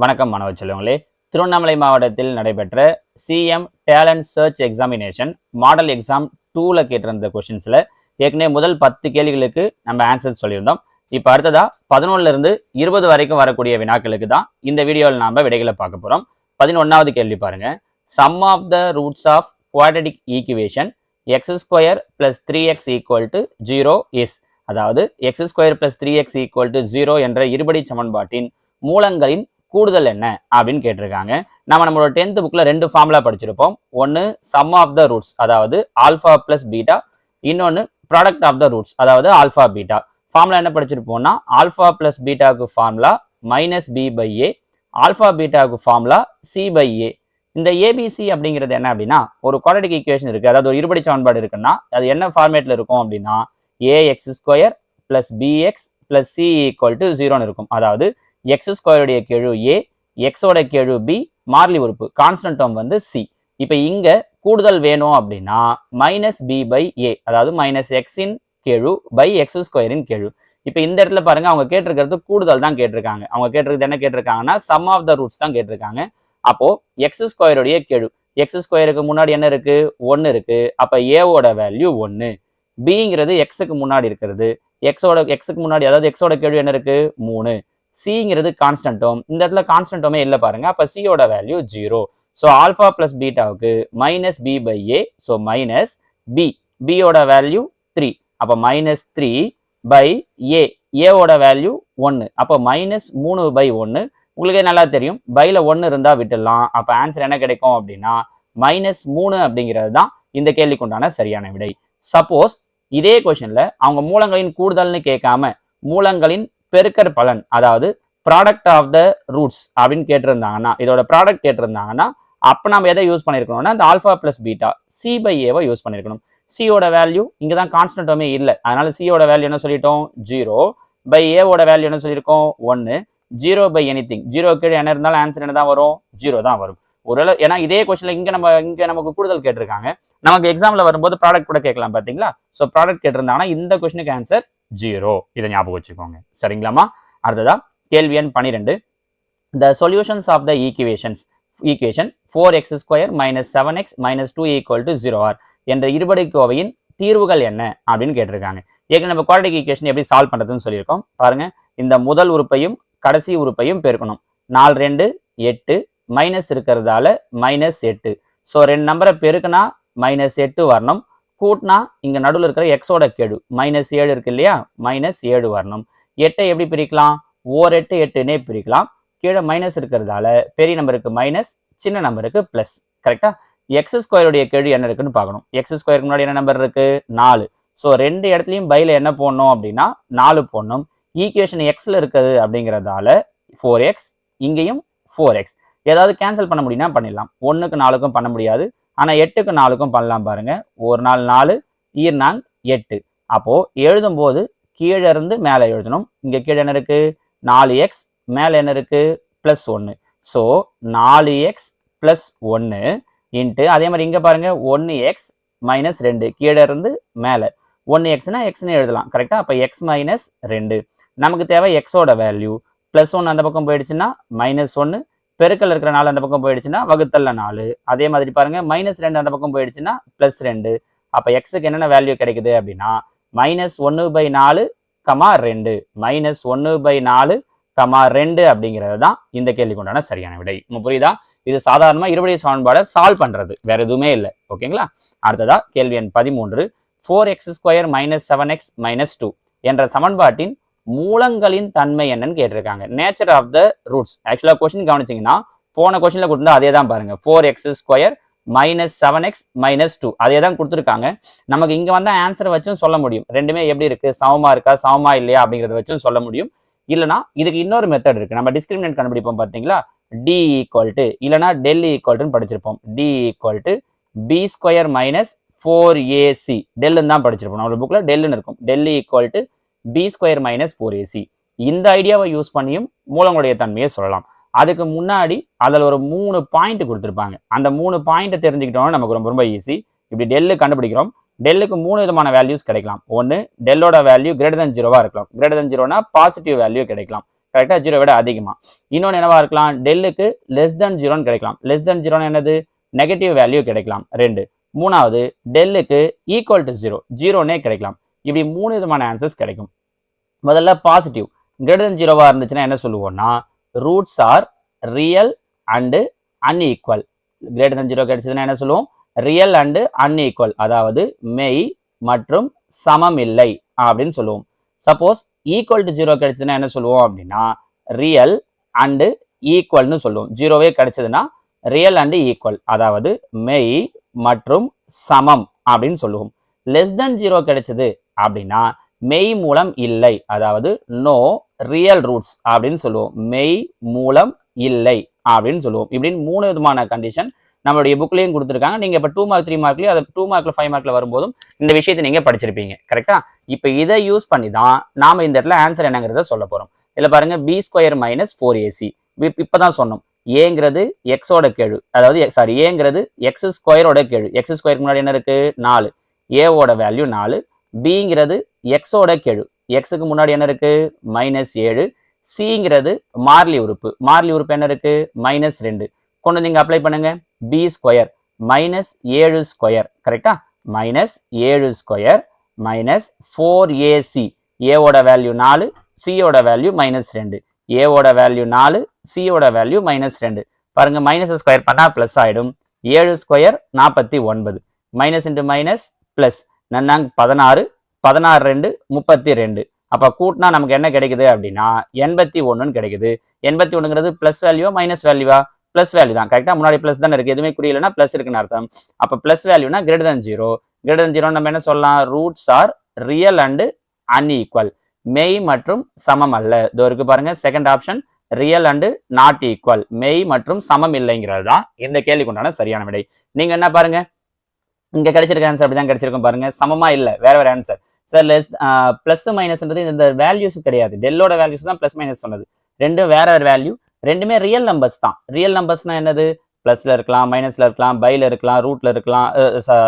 வணக்கம் மாணவ செல்வங்களே. திருவண்ணாமலை மாவட்டத்தில் நடைபெற்ற CM talent search examination model exam டூவில் கேட்டிருந்த கொஷின்ஸில் ஏற்கனவே முதல் பத்து கேள்விகளுக்கு நம்ம ஆன்சர் சொல்லியிருந்தோம். இப்போ அடுத்ததாக பதினொன்னிலிருந்து இருபது வரைக்கும் வரக்கூடிய வினாக்களுக்கு தான் இந்த வீடியோவில் நாம் விடைகளை பார்க்க போகிறோம் பதினொன்றாவது கேள்வி பாருங்கள் sum of the roots of quadratic equation x square plus three x equal to zero is அதாவது x square plus three x equal to zero என்ற இருபடி சமன்பாட்டின் மூலங்களின் கூடுதல் என்ன அப்படின்னு கேட்டிருக்காங்க. நம்ம நம்மளோட டென்த் புக்கில் ரெண்டு ஃபார்முலா படிச்சிருப்போம். ஒன்று சம் ஆஃப் த ரூட்ஸ் அதாவது ஆல்ஃபா பிளஸ் பீட்டா இன்னொன்று ப்ராடக்ட் ஆஃப் த ரூட்ஸ் அதாவது ஆல்ஃபா பீட்டா ஃபார்முலா என்ன படிச்சிருப்போம்னா alpha plus பீட்டாவுக்கு formula minus b by a alpha பீட்டாவுக்கு formula c by a இந்த ஏபிசி அப்படிங்கிறது என்ன அப்படின்னா ஒரு குவாலிட்டிக் ஈக்குவேஷன் இருக்குது அதாவது ஒரு இருபடி சமன்பாடு இருக்குன்னா அது என்ன ஃபார்மேட்டில் இருக்கும் அப்படின்னா a x square plus b x plus c equal to ஜீரோன்னு இருக்கும். அதாவது எக்ஸ் ஸ்கொயருடைய கெழு ஏ எக்ஸோட கெழு பி மார்லி உறுப்பு கான்ஸ்டன்ட் டேர்ம் வந்து சி இப்போ இங்கே கூடுதல் வேணும் அப்படின்னா மைனஸ் பி பை ஏ அதாவது மைனஸ் எக்ஸின் கெழு பை எக்ஸ் ஸ்கொயரின் கெழு. இப்போ இந்த இடத்துல பாருங்க அவங்க கேட்டிருக்கிறது கூடுதல் தான் கேட்டிருக்காங்க. அவங்க கேட்டிருக்கிறது என்ன கேட்டிருக்காங்கன்னா சம் ஆஃப் த ரூட்ஸ் தான் கேட்டிருக்காங்க. அப்போ எக்ஸ் ஸ்கொயருடைய கெழு எக்ஸ் ஸ்கொயருக்கு முன்னாடி என்ன இருக்கு? ஒன்று இருக்கு. அப்போ ஏவோட வேல்யூ ஒன்று பிங்கிறது எக்ஸுக்கு முன்னாடி இருக்கிறது. எக்ஸோட எக்ஸுக்கு முன்னாடி அதாவது எக்ஸோட கேள்வி என்ன இருக்கு? மூணு. சிங்கிறது கான்ஸ்டன்டோம் இந்த இடத்துல கான்ஸ்டன்டோமே இல்லை பாருங்க. அப்போ சியோட value zero so alpha plus பீட்டாவுக்கு minus b by a so minus b பியோட வேல்யூ த்ரீ அப்போ மைனஸ் த்ரீ பை ஏ ஏவோட வேல்யூ ஒன்று அப்போ மைனஸ் மூணு பை ஒன்று உங்களுக்கே நல்லா தெரியும். பையில் ஒன்று இருந்தால் விட்டுடலாம். அப்போ ஆன்சர் என்ன கிடைக்கும் அப்படின்னா மைனஸ் மூணு அப்படிங்கிறது தான் இந்த கேள்விக்குண்டான சரியான விடை. சப்போஸ் இதே கொஷனில் அவங்க மூலங்களின் கூடுதல்னு கேட்காம மூலங்களின் பெருக்கர் பலன் அதாவது ப்ராடக்ட் ஆஃப் த ரூட்ஸ் அப்படின்னு கேட்டிருந்தாங்கன்னா இதோட ப்ராடக்ட் கேட்டிருந்தாங்கன்னா அப்போ நம்ம எதை யூஸ் பண்ணியிருக்கணும்னா அந்த alpha plus beta c by ஏவை யூஸ் பண்ணியிருக்கணும் சியோட வேல்யூ இங்கே தான் கான்ஸ்டன்ட்டுமே இல்லை. அதனால சியோட வேல்யூ என்ன சொல்லிட்டோம்? ஜீரோ பை ஏவோட வேல்யூ என்ன சொல்லியிருக்கோம்? ஒன்று zero by anything zero கீழே என்ன இருந்தாலும் ஆன்சர் என்ன தான் வரும்? ஜீரோ தான் வரும். ஓரளவு ஏன்னா இதே கொஸ்டின்ல இங்கே நம்ம இங்கே நமக்கு கூடுதல் கேட்டிருக்காங்க. நமக்கு எக்ஸாமில் வரும்போது ப்ராடக்ட் கூட கேட்கலாம் பார்த்தீங்களா ஸோ ப்ராடக்ட் கேட்டிருந்தாங்கன்னா இந்த கொஸ்டினுக்கு ஆன்சர் ஜீரோ இதை ஞாபகம் வச்சுக்கோங்க. சரிங்களாமா அடுத்ததா கேள்வி எண் பன்னிரெண்டு the solutions of the equations equation four x square minus seven x minus two equal to zero are என்ற இருபடி கோவையின் தீர்வுகள் என்ன அப்படின்னு கேட்டிருக்காங்க. ஏற்கனவே நம்ம குவாலிட்டி ஈக்குவேஷன் எப்படி சால்வ் பண்ணுறதுன்னு சொல்லியிருக்கோம். பாருங்க இந்த முதல் உறுப்பையும் கடைசி உறுப்பையும் பெருக்கணும். நாலு ரெண்டு எட்டு மைனஸ் இருக்கிறதால மைனஸ் எட்டு. ஸோ ரெண்டு நம்பரை பெருக்குனா மைனஸ் எட்டு வரணும். கூட்டினா இங்கே நடுவில் இருக்கிற எக்ஸோட கெடு. மைனஸ் ஏழு இருக்கு இல்லையா? மைனஸ் ஏழு வரணும். எட்டை எப்படி பிரிக்கலாம்? ஓர் எட்டு எட்டுனே பிரிக்கலாம். கீழே மைனஸ் இருக்கிறதால பெரிய நம்பருக்கு மைனஸ் சின்ன நம்பருக்கு ப்ளஸ் கரெக்டாக எக்ஸ் ஸ்கொயருடைய கெழு என்ன இருக்குன்னு பார்க்கணும். எக்ஸ் ஸ்கொயருக்கு முன்னாடி என்ன நம்பர் இருக்கு? நாலு. ஸோ ரெண்டு இடத்துலையும் பையில் என்ன போடணும் அப்படின்னா நாலு போடணும். ஈக்குவேஷன் எக்ஸில் இருக்குது அப்படிங்கிறதால ஃபோர் எக்ஸ் இங்கேயும் ஃபோர் எக்ஸ் ஏதாவது கேன்சல் பண்ண முடியும்னா பண்ணிடலாம். ஒன்றுக்கு நாலுக்கும் பண்ண முடியாது. ஆனால் எட்டுக்கு நாலுக்கும் பண்ணலாம் பாருங்கள் ஒரு நாள் நாலு ஈர்னாங் எட்டு. அப்போ எழுதும்போது கீழே இருந்து மேலே எழுதணும். இங்கே கீழே என்ன இருக்கு? நாலு எக்ஸ் மேலே என்ன இருக்குது ப்ளஸ் ஒன்று ஸோ நாலு எக்ஸ் ப்ளஸ் ஒன்று இன்ட்டு அதே மாதிரி இங்கே பாருங்கள் ஒன்று எக்ஸ் மைனஸ் ரெண்டு. கீழே இருந்து மேலே. ஒன்று எக்ஸ்னா எக்ஸ்னு எழுதலாம். கரெக்டாக அப்போ எக்ஸ் மைனஸ் ரெண்டு. நமக்கு தேவை எக்ஸோட வேல்யூ ப்ளஸ் ஒன்று அந்த பக்கம் போயிடுச்சுன்னா மைனஸ் ஒன்று பெருக்கல் இருக்கிற நாலு அந்த பக்கம் போயிடுச்சுன்னா வகுத்தல்ல நாலு. அதே மாதிரி பாருங்க மைனஸ் ரெண்டு அந்த பக்கம் போயிடுச்சுன்னா ப்ளஸ் ரெண்டு. அப்போ எக்ஸுக்கு என்னென்ன வேல்யூ கிடைக்குது அப்படின்னா மைனஸ் ஒன்று பை நாலு கமா ரெண்டு. மைனஸ் ஒன்று பை நாலு கமா ரெண்டு அப்படிங்கிறது தான் இந்த கேள்விக்கு உண்டான சரியான விடை. புரியுதா? இது சாதாரணமாக இருபடி சமன்பாடை சால்வ் பண்ணுறது வேற எதுவுமே இல்லை. ஓகேங்களா? அடுத்ததா கேள்வி எண் பதிமூன்று. Four x square minus seven x minus two என்ற சமன்பாட்டின் மூலங்களின் தன்மை என்னன்னு கேட்டிருக்காங்க. நேச்சர் ஆஃப் த ரூட்ஸ் ஆக்சுவலாக கொஸ்டின் கவனிச்சிங்கன்னா போன கொஸ்டினில் கொடுத்தா அதே தான் பாருங்க. Four x square minus seven x minus two அதே தான் கொடுத்துருக்காங்க. நமக்கு இங்கே வந்தால் ஆன்சரை வச்சும் சொல்ல முடியும். ரெண்டுமே எப்படி இருக்குது சமமாக இருக்கா? சமமாக இல்லையா? அப்படிங்கிறத வச்சும் சொல்ல முடியும். இல்லைனா இதுக்கு இன்னொரு மெத்தட் இருக்குது நம்ம டிஸ்கிரிமினேட் கண்டுபிடிப்போம் பார்த்தீங்களா? டி ஈக்குவல் டு இல்லைனா டெல் ஈக்குவல் படிச்சிருப்போம். D equal to b square minus four a c டெல்லுன்னு தான் படிச்சிருப்போம். நம்மளோட புக்கில் டெல்லுன்னு இருக்கும். Delhi equal to b square minus four a c இந்த ஐடியாவை யூஸ் பண்ணியும் மூலங்களுடைய தன்மையை சொல்லலாம். அதுக்கு முன்னாடி அதில் ஒரு மூணு பாயிண்ட் கொடுத்துருப்பாங்க. அந்த மூணு பாயிண்ட்டை தெரிஞ்சுக்கிட்டோம்னா நமக்கு ரொம்ப ரொம்ப ஈஸி இப்படி டெல்லு கண்டுபிடிக்கிறோம். டெல்லுக்கு மூணு விதமான வேல்யூஸ் கிடைக்கலாம். ஒன்று டெல்லோட வேல்யூ கிரேட்டர் தன் ஜீரோவாக இருக்கலாம். கிரேட்டர் தன் ஜீரோனா பாசிட்டிவ் வேல்யூ கிடைக்கலாம். கரெக்டாக ஜீரோ விட அதிகமாக இன்னொன்று என்னவா இருக்கலாம்? டெல்லுக்கு லெஸ் தென் ஜீரோன்னு கிடைக்கலாம். லெஸ் தென் ஜீரோன்னு என்னது? நெகட்டிவ் வேல்யூ கிடைக்கலாம். ரெண்டு. மூணாவது டெல்லுக்கு ஈக்குவல் டு ஜீரோ ஜீரோனே கிடைக்கலாம். இப்படி மூணு விதமான ஆன்சர்ஸ் கிடைக்கும். முதல்ல பாசிட்டிவ் கிரேட்டர் தென் ஜீரோவாக இருந்துச்சுன்னா என்ன சொல்லுவோம்னா roots are real and unequal greater than zero கிடைச்சதுன்னா என்ன சொல்லுவோம்? ரியல் அண்டு அன்ஈக்குவல் அதாவது மெய் மற்றும் சமம் இல்லை அப்படின்னு சொல்லுவோம். சப்போஸ் ஈக்குவல் டு ஜீரோ கிடைச்சதுன்னா என்ன சொல்லுவோம் அப்படின்னா ரியல் அண்டு ஈக்குவல்னு சொல்லுவோம். ஜீரோவே கிடைச்சதுன்னா ரியல் அண்டு ஈக்குவல் அதாவது மெய் மற்றும் சமம் அப்படின்னு சொல்லுவோம். லெஸ் தென் ஜீரோ கிடைச்சது அப்படின்னா மெய் மூலம் இல்லை. அதாவது நோ ரியல் ரூட்ஸ் அப்படின்னு சொல்லுவோம். மெய் மூலம் இல்லை அப்படின்னு சொல்லுவோம். இப்படின்னு மூணு விதமான கண்டிஷன் நம்மளுடைய புக்லேயும் கொடுத்துருக்காங்க. நீங்கள் இப்போ டூ மார்க் த்ரீ மார்க்லேயும் அதை டூ மார்க்கில் ஃபைவ் மார்க்கில் வரும்போதும் இந்த விஷயத்தை நீங்கள் படிச்சிருப்பீங்க. கரெக்டாக இப்போ இதை யூஸ் பண்ணி தான் நாம் இந்த இடத்துல ஆன்சர் என்னங்கிறத சொல்ல போகிறோம் இல்லை பாருங்கள் b square minus four a c இப்போ தான் சொன்னோம். ஏங்கிறது எக்ஸோட கேழு அதாவது சாரி ஏங்கிறது எக்ஸ் ஸ்கொயரோட கேழு. எக்ஸ் ஸ்கொயருக்கு முன்னாடி என்ன இருக்குது நாலு. ஏவோட வேல்யூ நாலு. பிங்கிறது எக்ஸோட கெழு. எக்ஸுக்கு முன்னாடி என்ன இருக்கு? மைனஸ் ஏழு. சிங்கிறது மார்லி உறுப்பு. மார்லி உறுப்பு என்ன இருக்கு? மைனஸ் ரெண்டு. கொண்டு வந்து இங்க அப்ளை பண்ணுங்க. பி ஸ்கொயர் மைனஸ் ஏழு ஸ்கொயர் கரெக்டா மைனஸ் ஏழு square minus four a c ஏவோட வேல்யூ நாலு சியோட வேல்யூ மைனஸ் ரெண்டு. ஏவோட வேல்யூ நாலு சியோட வேல்யூ மைனஸ் ரெண்டு. பாருங்க மைனஸ் ஸ்கொயர் பண்ணா ப்ளஸ் ஆயிடும். ஏழு ஸ்கொயர் நாற்பத்தி ஒன்பது. மைனஸ் இன்ட்டு மைனஸ் ப்ளஸ் நன்னாங்க பதினாறு பதினாறு ரெண்டு முப்பத்தி ரெண்டு. அப்போ கூட்டினா நமக்கு என்ன கிடைக்குது அப்படின்னா எண்பத்தி ஒன்றுன்னு கிடைக்குது. எண்பத்தி ஒன்றுங்கிறது ப்ளஸ் வேல்யூவா மைனஸ் வேல்யூவா ப்ளஸ் வேல்யூ தான். கரெக்டாக முன்னாடி ப்ளஸ் தானே இருக்குது எதுவுமே குறியிலனா ப்ளஸ் இருக்குன்னு அர்த்தம். அப்போ plus வேல்யூனா greater than zero greater than zero நம்ம என்ன சொல்லலாம்? Roots are real and unequal மெய் மற்றும் சமம் அல்ல. இதோ இருக்கு பாருங்க. Second option real and not equal மெய் மற்றும் சமம் இல்லைங்கிறது தான் இந்த கேள்விக்குண்டான சரியான விடை. நீங்க என்ன பாருங்க? இங்க கிடைச்சிருக்க ஆன்சர் அப்படிதான் கிடைச்சிருக்கும் பாருங்க. சமமா இல்ல வேற வேற ஆன்சர் சார் லெஸ் பிளஸ் மைனஸ்ன்றது இந்த வேல்யூஸ் கிடையாது. டெல்லோட வேல்யூஸ் தான் பிளஸ் மைனஸ் சொன்னது. ரெண்டும் வேற வேற வேல்யூ ரெண்டுமே ரியல் நம்பர்ஸ் தான். ரியல் நம்பர்ஸ்னா என்னது? பிளஸ்ல இருக்கலாம் மைனஸ்ல இருக்கலாம் பைல இருக்கலாம் ரூட்ல இருக்கலாம்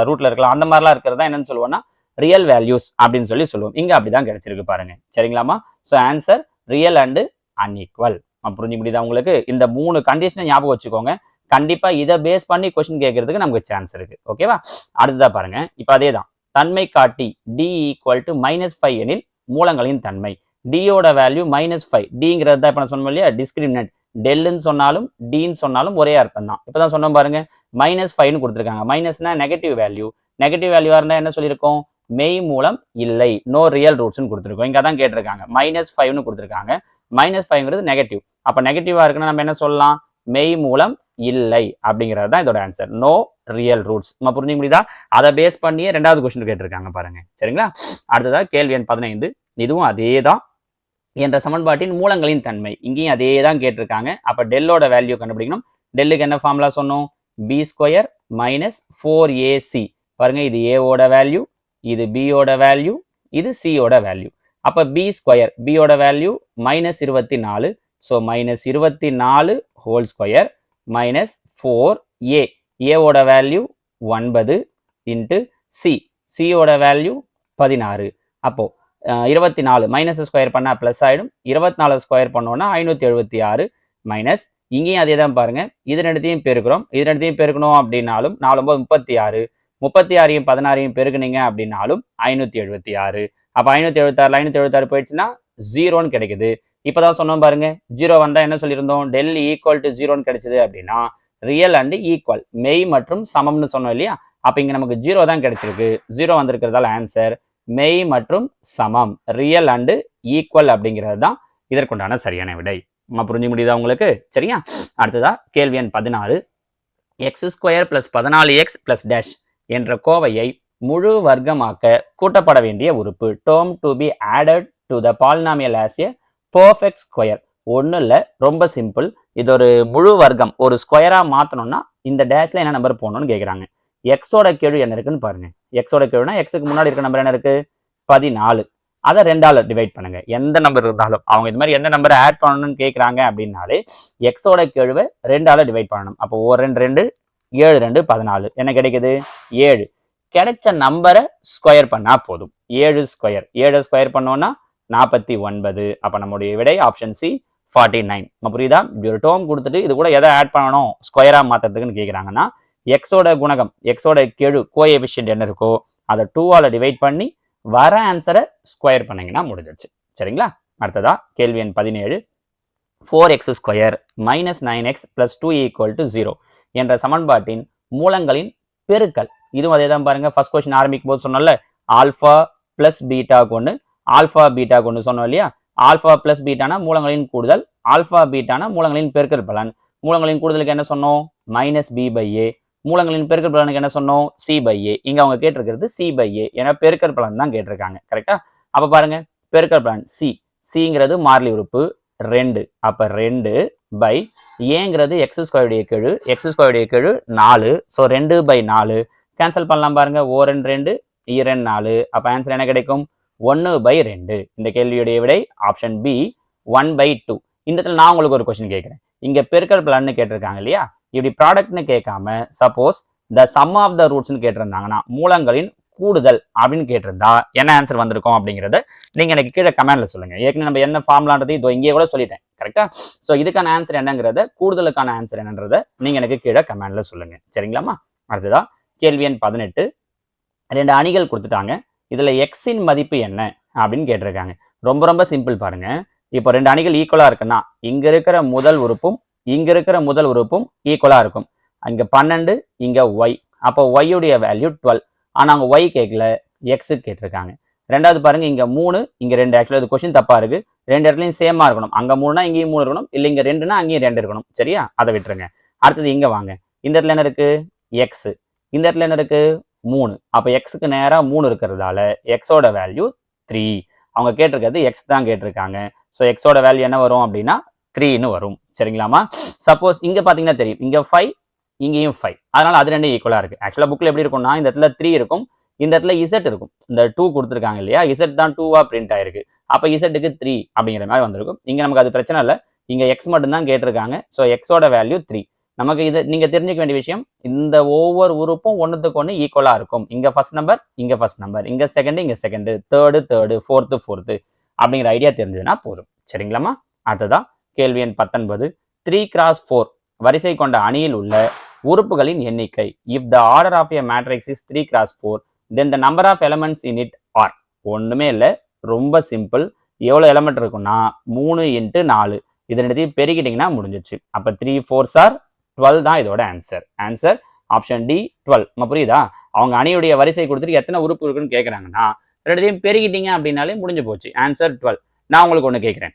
ரூட்ல இருக்கலாம். அந்த மாதிரிலாம் இருக்கிறதா என்னன்னு சொல்லுவோம்னா ரியல் வேல்யூஸ் அப்படின்னு சொல்லி சொல்லுவோம். இங்க அப்படிதான் கிடைச்சிருக்கு பாருங்க. சரிங்களாமா so answer real and unequal புரிஞ்சு முடியுதா உங்களுக்கு? இந்த மூணு கண்டிஷனை ஞாபகம் வச்சுக்கோங்க. கண்டிப்பா இதை பேஸ் பண்ணி கொஸ்டின் கேட்கறதுக்கு நமக்கு சான்ஸ் இருக்கு. ஓகேவா அடுத்ததா பாருங்க. இப்போ அதே தான் தன்மை காட்டி T equal to minus five எனில் மூலங்களின் தன்மை. டியோட வேல்யூ மைனஸ் ஃபைவ் டிங்கிறது தான் இப்போ நான் சொன்னோம் இல்லையா? டிஸ்கிரிமினட் டெல்லுன்னு சொன்னாலும் டின்னு சொன்னாலும் ஒரே அர்த்தம் தான். இப்போ தான் சொன்னோம் பாருங்க. மைனஸ் ஃபைவ்னு கொடுத்துருக்காங்க. மைனஸ்னா நெகட்டிவ் வேல்யூ நெகட்டிவ் வேல்யூவாக இருந்தால் என்ன சொல்லியிருக்கோம்? மெய் மூலம் இல்லை. நோ ரியல் ரூட்ஸ்னு கொடுத்துருக்கோம். இங்கே தான் கேட்டிருக்காங்க. மைனஸ் ஃபைவ்னு கொடுத்துருக்காங்க. மைனஸ் ஃபைவ்ங்கிறது நெகட்டிவ் அப்போ நெகட்டிவாக இருக்குன்னா நம்ம என்ன சொல்லலாம்? மெய் மூலம் இல்லை அப்படிங்கிறது தான் இதோட ஆன்சர் நோ ரியல் ரூட்ஸ் நம்ம புரிஞ்சுக்க முடியுதா? அதை பேஸ் பண்ணியே ரெண்டாவது கொஸ்டின் கேட்டிருக்காங்க பாருங்க. சரிங்களா? அடுத்ததா கேள்வி எண் பதினைந்து. இதுவும் அதே தான் என்ற சமன்பாட்டின் மூலங்களின் தன்மை. இங்கேயும் அதே தான் கேட்டிருக்காங்க. அப்போ டெல்லோட வேல்யூ கண்டுபிடிக்கணும். டெல்லுக்கு என்ன ஃபார்முலா சொன்னோம்? B square minus four a c பாருங்க இது ஏவோட வேல்யூ இது பியோட வேல்யூ இது சியோட வேல்யூ அப்போ பி ஸ்கொயர் பியோட வேல்யூ மைனஸ் இருபத்தி நாலு. ஸோ மைனஸ் இருபத்தி நாலு whole square minus four a ஏவோட வேல்யூ ஒன்பது இன்ட்டு சி சியோட வேல்யூ பதினாறு. அப்போது இருபத்தி நாலு மைனஸ் ஸ்கொயர் பண்ணால் ப்ளஸ் ஆகிடும் இருபத்தி நாலு ஸ்கொயர் பண்ணோன்னா ஐநூற்றி எழுபத்தி ஆறு மைனஸ் இங்கேயும் அதே தான் பாருங்கள் இது ரெண்டுத்தையும் பெருக்கிறோம். இது ரெண்டுத்தையும் பெருக்கணும் அப்படின்னாலும் நாலு ஒம்பது முப்பத்தி ஆறு. முப்பத்தி ஆறையும் பதினாறையும் பெருக்குனீங்க அப்படின்னாலும் ஐநூற்றி எழுபத்தி ஆறு. அப்போ ஐநூற்றி எழுபத்தாறு ஐநூற்றி எழுபத்தாறு போயிடுச்சுன்னா ஜீரோன்னு கிடைக்குது. இப்போதான் சொன்னோம் பாருங்க ஜீரோ வந்தால் என்ன சொல்லியிருந்தோம்? டெல் ஈக்குவல் e டு ஜீரோன்னு கிடைச்சிது அப்படின்னா ரியல் அண்டு ஈக்குவல் மெய் மற்றும் சமம்னு சொன்னோம் இல்லையா? அப்போ இங்கே நமக்கு ஜீரோ தான் கிடைச்சிருக்கு. ஜீரோ வந்திருக்கிறதால ஆன்சர் மெய் மற்றும் சமம் ரியல் அண்டு ஈக்குவல் அப்படிங்கிறது தான் இதற்குண்டான சரியான விடை. நம்ம புரிஞ்சு முடியுதா உங்களுக்கு? சரியா? அடுத்ததா கேள்வி எண் பதினாறு. எக்ஸ் ஸ்கொயர் பிளஸ் பதினாலு எக்ஸ் பிளஸ் டேஷ் என்ற கோவையை முழு வர்க்கமாக்க கூட்டப்பட வேண்டிய உறுப்பு term to be added to the polynomial as perfect square ஒன்றும் இல்லை ரொம்ப சிம்பிள் இது ஒரு முழு வர்க்கம் ஒரு ஸ்கொயராக மாற்றணும்னா இந்த டேஷ்ல என்ன நம்பர் போகணும்னு கேட்குறாங்க எக்ஸோட கெழு என்ன இருக்குன்னு பாருங்கள் எக்ஸோட கெழுனா எக்ஸுக்கு முன்னாடி இருக்க நம்பர் என்ன இருக்குது பதினாலு. அதை ரெண்டால் டிவைட் பண்ணுங்க. எந்த நம்பர் இருந்தாலும். அவங்க இது மாதிரி எந்த நம்பரை ஆட் பண்ணணும்னு கேட்குறாங்க அப்படின்னாலே எக்ஸோட கெழுவை ரெண்டால டிவைட் பண்ணணும். அப்போ ஒரு ரெண்டு ரெண்டு ஏழு ரெண்டு பதினாலு. என்ன கிடைக்குது? ஏழு. கிடைச்ச நம்பரை ஸ்கொயர் பண்ணால் போதும். ஏழு ஸ்கொயர் ஏழு ஸ்கொயர் பண்ணோன்னா நாற்பத்தி ஒன்பது. அப்போ நம்முடைய விடை ஆப்ஷன் சி ஃபார்ட்டி நைன் புரியுதா? இப்படி ஒரு டேர்ம் கொடுத்துட்டு இது கூட எதை ஆட் பண்ணணும்? ஸ்கொயராக மாற்றுறதுக்குன்னு கேட்குறாங்கன்னா எக்ஸோட குணகம் எக்ஸோட கெழு கோஎஃபிஷியன்ட் என்ன இருக்கோ அதை டூவால் டிவைட் பண்ணி வர ஆன்சரை ஸ்கொயர் பண்ணிங்கன்னா முடிஞ்சிடுச்சு. சரிங்களா? அடுத்ததா கேள்வி எண் பதினேழு. Four x square minus nine x plus two equal to zero என்ற சமன்பாட்டின் மூலங்களின் பெருக்கல். இதுவும் அதே தான் பாருங்க ஃபர்ஸ்ட் கொஸ்டின் ஆரம்பிக்கும் போது சொன்னோம்ல ஆல்ஃபா ப்ளஸ் பீட்டா கொண்டு ஆல்ஃபா பீட்டா கொண்டு சொன்னோம் இல்லையா? ஆல்ஃபா பிளஸ் பீட்டானா மூலங்களின் கூடுதல் ஆல்ஃபா பீட்டானா மூலங்களின் பெருக்கல் பலன். மூலங்களின் கூடுதலுக்கு என்ன சொன்னோம்? மைனஸ் பி பை ஏ மூலங்களின் பெருக்கல் பலனுக்கு என்ன சொன்னோம்? சி பை ஏ இங்கே அவங்க கேட்டிருக்கிறது சி பை ஏ ஏன்னா பெருக்கல் பலன் தான் கேட்டிருக்காங்க கரெக்டா அப்போ பாருங்க பெருக்கல் பலன் சி சிங்கிறது மாறிலி உறுப்பு ரெண்டு. அப்போ ரெண்டு பை ஏங்கிறது எக்ஸ் ஸ்கொயருடைய கெழு எக்ஸ் ஸ்கொயருடைய கெழு நாலு. ஸோ ரெண்டு பை நாலு. கேன்சல் பண்ணலாம் பாருங்க. ஓ ரெண்டு ரெண்டு e இரண்டு நாலு. அப்போ ஆன்சர் என்ன கிடைக்கும்? ஒன்று பை ரெண்டு. இந்த கேள்வியுடைய விடை option B one by two இந்த இடத்துல நான் உங்களுக்கு ஒரு கொஸ்டின் கேட்குறேன். இங்கே பெருக்கல் பிளான்னு கேட்டிருக்காங்க இல்லையா? இப்படி ப்ராடக்ட்னு கேட்காம suppose the sum of the ரூட்ஸ்னு கேட்டிருந்தாங்கன்னா மூலங்களின் கூடுதல் அப்படின்னு கேட்டிருந்தா என்ன ஆன்சர் வந்திருக்கும் அப்படிங்கிறத நீங்கள் எனக்கு கீழே கமெண்ட்ல சொல்லுங்கள் ஏற்கனவே நம்ம என்ன ஃபார்ம்லான்றது இதோ இங்கேயே கூட சொல்லிட்டேன். கரெக்டாக ஸோ இதுக்கான ஆன்சர் என்னங்கிறத கூடுதலுக்கான ஆன்சர் என்னன்றத நீங்கள் எனக்கு கீழே கமெண்ட்ல சொல்லுங்கள் சரிங்களாமா அடுத்ததா கேள்வி எண் பதினெட்டு. ரெண்டு அணிகள் கொடுத்துட்டாங்க. இதில் எக்ஸின் மதிப்பு என்ன அப்படின்னு கேட்டிருக்காங்க. ரொம்ப ரொம்ப சிம்பிள் பாருங்கள் இப்போ ரெண்டு அணிகள் ஈக்குவலாக இருக்குன்னா இங்கே இருக்கிற முதல் உறுப்பும் இங்கே இருக்கிற முதல் உறுப்பும் ஈக்குவலாக இருக்கும். இங்கே பன்னெண்டு இங்கே ஒய் அப்போ ஒய்யுடைய வேல்யூ டுவெல் ஆனால் அவங்க ஒய் கேட்கல எக்ஸு கேட்டிருக்காங்க. ரெண்டாவது பாருங்கள் இங்கே மூணு இங்கே ரெண்டு. ஆக்சுவலாக இது கொஸ்டின் தப்பாக இருக்குது ரெண்டு இடத்துலையும் சேமாக இருக்கணும். அங்கே மூணுனா இங்கேயும் மூணு இருக்கணும். இல்லை இங்கே ரெண்டுனா அங்கேயும் ரெண்டு இருக்கணும். சரியா? அதை விட்டுருங்க. அடுத்தது இங்கே வாங்க. இந்த இடத்துல என்ன இருக்குது எக்ஸு இந்த இடத்துல என்ன இருக்குது மூணு. அப்போ எக்ஸுக்கு நேராக மூணு இருக்கிறதால எக்ஸோட வேல்யூ த்ரீ அவங்க கேட்டிருக்கிறது எக்ஸ் தான் கேட்டிருக்காங்க. ஸோ எக்ஸோட வேல்யூ என்ன வரும் அப்படின்னா த்ரீன்னு வரும். சரிங்களாமா சப்போஸ் இங்கே பார்த்தீங்கன்னா தெரியும். இங்கே ஃபைவ் இங்கேயும் ஃபைவ் அதனால் அது ரெண்டும் ஈக்குவலாக இருக்குது ஆக்சுவலாக புக்கில் எப்படி இருக்கும்னா இந்த இடத்துல த்ரீ இருக்கும். இந்த இடத்துல இசட் இருக்கும். இந்த டூ கொடுத்துருக்காங்க இல்லையா? இசட் தான் டூவாக பிரிண்ட் ஆயிருக்கு. அப்போ இசட்டுக்கு த்ரீ அப்படிங்கிற மாதிரி வந்திருக்கும். இங்கே நமக்கு அது பிரச்சனை இல்லை. இங்கே எக்ஸ் மட்டும்தான் கேட்டிருக்காங்க. ஸோ எக்ஸோட வேல்யூ த்ரீ நமக்கு இது நீங்க தெரிஞ்சுக்க வேண்டிய விஷயம் இந்த ஒவ்வொரு உறுப்பும் ஒன்றுத்துக்கு ஒன்று ஈக்குவலா இருக்கும். இங்க ஃபர்ஸ்ட் நம்பர் இங்க ஃபர்ஸ்ட் நம்பர் இங்க செகண்ட் இங்க second third third fourth fourth அப்படிங்கிற ஐடியா தெரிஞ்சதுன்னா போதும். சரிங்களாமா அடுத்ததா கேள்வி எண் பத்தொன்பது. த்ரீ கிராஸ் ஃபோர் வரிசை கொண்ட அணியில் உள்ள உறுப்புகளின் எண்ணிக்கை. If the order of a matrix is three cross four then the number of elements in it are ஒன்றுமே இல்லை ரொம்ப சிம்பிள் எவ்வளோ எலமெண்ட் இருக்குன்னா மூணு இன்ட்டு நாலு. இது ரெண்டுத்தையும் பெருக்கிட்டிங்கன்னா முடிஞ்சிச்சு. அப்போ த்ரீ ஃபோர் சார் டுவெல் தான் இதோட answer answer option D twelve புரியுதா? அவங்க அணியுடைய வரிசை கொடுத்துட்டு எத்தனை உறுப்பு இருக்குன்னு கேட்குறாங்கன்னா ரெண்டுத்தையும் பெருகிட்டீங்க அப்படின்னாலே முடிஞ்சு போச்சு. ஆன்சர் டுவெல் நான் உங்களுக்கு ஒன்று கேட்குறேன்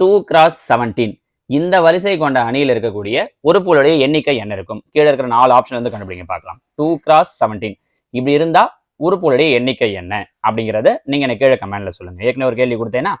டூ கிராஸ் செவன்டீன் இந்த வரிசை கொண்ட அணியில் இருக்கக்கூடிய உறுப்புகளுடைய எண்ணிக்கை என்ன இருக்கும்? கீழே இருக்கிற நாலு ஆப்ஷன் வந்து கண்டுபிடிங்க பார்க்கலாம். டூ கிராஸ் செவன்டீன் இப்படி இருந்தால் உறுப்புகளுடைய எண்ணிக்கை என்ன? அப்படிங்கிறத நீங்கள் எனக்கு கீழே கமெண்ட்ல சொல்லுங்கள் ஏற்கனவே ஒரு கேள்வி கொடுத்தேன்னா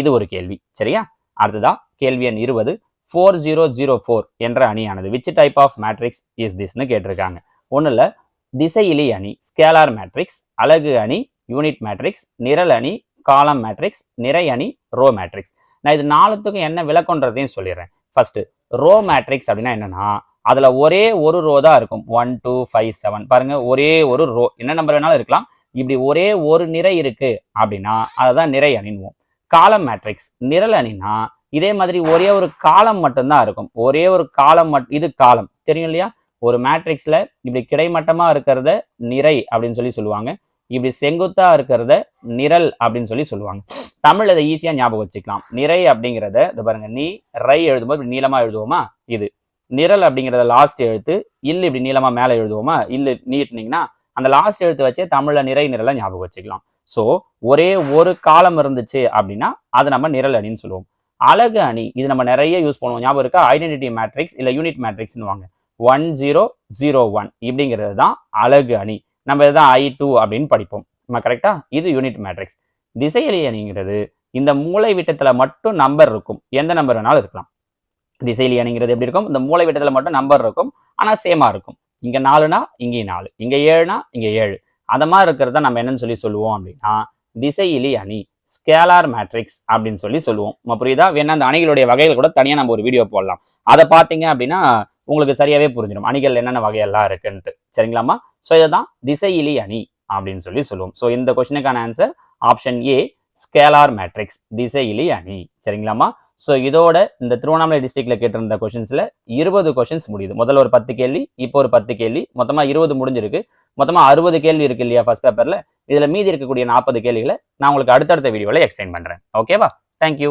இது ஒரு கேள்வி. சரியா? அடுத்ததா கேள்வி எண் இருபது. ஃபோர் ஜீரோ ஜீரோ ஃபோர் என்ற அணியானது. Which type of matrix is திஸ்னு கேட்டிருக்காங்க. ஒன்றும் இல்லை திசையிலி அணி ஸ்கேலார் மேட்ரிக்ஸ் அலகு அணி யூனிட் மேட்ரிக்ஸ் நிரல் அணி காலம் மேட்ரிக்ஸ் நிறை அணி ரோ மேட்ரிக்ஸ் நான் இது நாலுத்துக்கும் என்ன விளக்கன்றதையும் சொல்லிடுறேன். ஃபர்ஸ்ட் ரோ மேட்ரிக்ஸ் அப்படின்னா என்னன்னா அதில் ஒரே ஒரு ரோ தான் இருக்கும். ஒன் டூ ஃபைவ் செவன் பாருங்கள் ஒரே ஒரு ரோ என்ன நம்பர் வேணாலும் இருக்கலாம். இப்படி ஒரே ஒரு நிறை இருக்குது அப்படின்னா அதை தான் நிறை அணின்வோம். காலம் மேட்ரிக்ஸ் நிரல் அணினா இதே மாதிரி ஒரே ஒரு காலம் மட்டும்தான் இருக்கும். ஒரே ஒரு காலம் மட் இது காலம். தெரியும் இல்லையா? ஒரு மேட்ரிக்ஸில் இப்படி கிடைமட்டமாக இருக்கிறத நிறை அப்படின்னு சொல்லி சொல்லுவாங்க. இப்படி செங்குத்தா இருக்கிறத நிரல் அப்படின்னு சொல்லி சொல்லுவாங்க. தமிழ் இதை ஈஸியாக ஞாபகம் வச்சுக்கலாம். நிறை அப்படிங்கிறத இது பாருங்க நீ ரை எழுதும்போது இப்படி நீளமாக எழுதுவோமா? இது. நிரல் அப்படிங்கிறத லாஸ்ட் எழுத்து இல்லை இப்படி நீளமாக மேலே எழுதுவோமா? இல்லை நீட்டினீங்கன்னா அந்த லாஸ்ட் எழுத்து வச்சே தமிழில் நிறை நிரலை ஞாபகம் வச்சுக்கலாம். ஸோ ஒரே ஒரு காலம் இருந்துச்சு அப்படின்னா அதை நம்ம நிரல் அணின்னு சொல்லுவோம். அழகு அணி இது நம்ம நிறைய யூஸ் பண்ணுவோம். ஞாபகம் இருக்கா? ஐடென்டிட்டி மேட்ரிக்ஸ் இல்லை யூனிட் மேட்ரிக்ஸ்னு வாங்க ஒன் ஜீரோ ஜீரோ ஒன் இப்படிங்கிறது தான் அழகு அணி. நம்ம இதுதான் ஐ டூ அப்படின்னு படிப்போம். நம்ம கரெக்டா இது யூனிட் மேட்ரிக்ஸ் திசையலி அணிங்கிறது இந்த மூளை விட்டத்தில் மட்டும் நம்பர் இருக்கும். எந்த நம்பர் வேணாலும் இருக்கலாம். திசையிலி அணிங்கிறது எப்படி இருக்கும்? இந்த மூளை விட்டத்தில் மட்டும் நம்பர் இருக்கும். ஆனால் சேமாக இருக்கும். இங்கே நாலுனா இங்கேயும் நாலு. இங்கே ஏழுனா இங்கே ஏழு. அந்த மாதிரி இருக்கிறத நம்ம என்னன்னு சொல்லி சொல்லுவோம் அப்படின்னா திசையிலி அணி. ஸ்கேலார் மேட்ரிக்ஸ் அப்படின்னு சொல்லி சொல்லுவோம். புரியுதா? வேணா அந்த அணிகளுடைய வகைகள் கூட தனியாக நம்ம ஒரு வீடியோ போடலாம். அதை பார்த்தீங்க அப்படின்னா உங்களுக்கு சரியாகவே புரிஞ்சிடும். அணிகள் என்னென்ன வகையெல்லாம் இருக்குன்ட்டு. சரிங்களாம்மா? ஸோ இதுதான் திசையிலி அணி அப்படின்னு சொல்லி சொல்லுவோம். ஸோ இந்த கொஸ்டினுக்கான answer option A scalar matrix திசையிலி அணி. சரிங்களாம்மா? ஸோ இதோட இந்த திருவண்ணாமலை டிஸ்ட்ரிக்ட்ல கேட்டிருந்த கொஷின்ஸில் இருபது கொஷின்ஸ் முடியுது. முதல்ல ஒரு பத்து கேள்வி இப்போ ஒரு பத்து கேள்வி. மொத்தமாக இருபது முடிஞ்சிருக்கு. மொத்தமாக அறுபது கேள்வி இருக்கு இல்லையா ஃபர்ஸ்ட் பேப்பரில் இதில் மீதி இருக்கக்கூடிய நாற்பது கேள்விகளை நான் உங்களுக்கு அடுத்தடுத்த வீடியோவில் எக்ஸ்பிளைன் பண்ணுறேன் ஓகேவா தேங்க்யூ